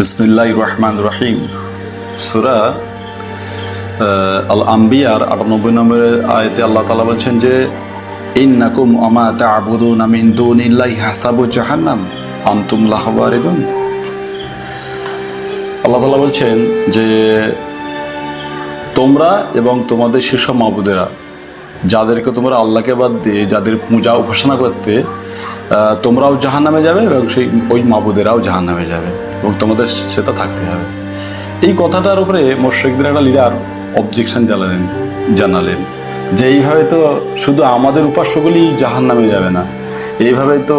বিসমিল্লাহ রহমান রহিম সুরা আল আম্বিয়ার আটানব্বই নম্বর আয়তে আল্লাহ তালা বলছেন যে ইন্নাকুম আমা তা'বুদুনা মিন দুনিল্লাহি হাসাবু জাহান্নাম আনতুম লাহা ওয়ারিদুন আল্লাহ তালা বলছেন যে তোমরা এবং তোমাদের সেসব মাবুদেরা, যাদেরকে তোমরা আল্লাহকে বাদ দিয়ে, যাদের পূজা উপাসনা করতে তোমরাও জাহান নামে যাবে এবং সেই ওই মাবুদেরাও জাহান নামে যাবে। এবং তোমাদের সেটা থাকতে হবে। এই কথাটার উপরে মোর্শেকদের একটা লিডার অবজেকশন জানালেন জানালেন যে এইভাবে তো শুধু আমাদের উপাস্যগুলি জাহান নামে যাবে না, এইভাবে তো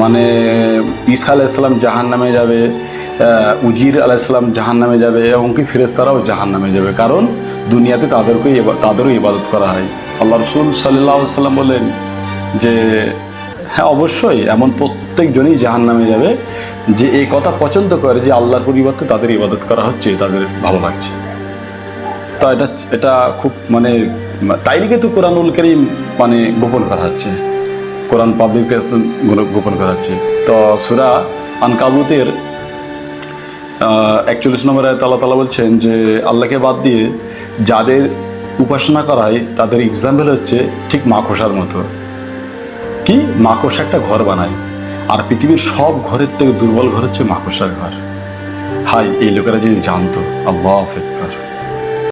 মানে ঈসা আলাইসাল্লাম জাহান নামে যাবে উজির আলাইসাল্লাম জাহান নামে যাবে এমনকি ফেরেস্তারাও জাহান নামে যাবে। কারণ দুনিয়াতে তাদেরকেই তাদেরও ইবাদত করা হয়। আল্লাহ রসুল সাল্লাহ সাল্লাম বলেন যে হ্যাঁ অবশ্যই। এমন প্রত্যেকজনই জাহান নামে যাবে যে এই কথা পছন্দ করে যে আল্লাহর পরিবর্তে তাদের ইবাদত করা হচ্ছে, তাদের ভালো লাগছে। তো এটা এটা খুব মানে তাই লিখে তো কোরআনুল করিম মানে গোপন করা হচ্ছে? কোরআন পাবলিক গোপন করা হচ্ছে। তো সুরা আনকাবুতের একচল্লিশ নম্বর আয়তে আল্লাহ তালা বলছেন যে, আল্লাহকে বাদ দিয়ে যাদের উপাসনা করা হয়, তাদের এক্সাম্পল হচ্ছে ঠিক মাকড়সার মতো। কি? মাকড়সা একটা ঘর বানায়। আর পৃথিবীর সব ঘরের থেকে দুর্বল ঘর হচ্ছে মাকড়সার ঘর। হাই এই লোকেরা যদি জানতো, আল্লাহ ফেকবার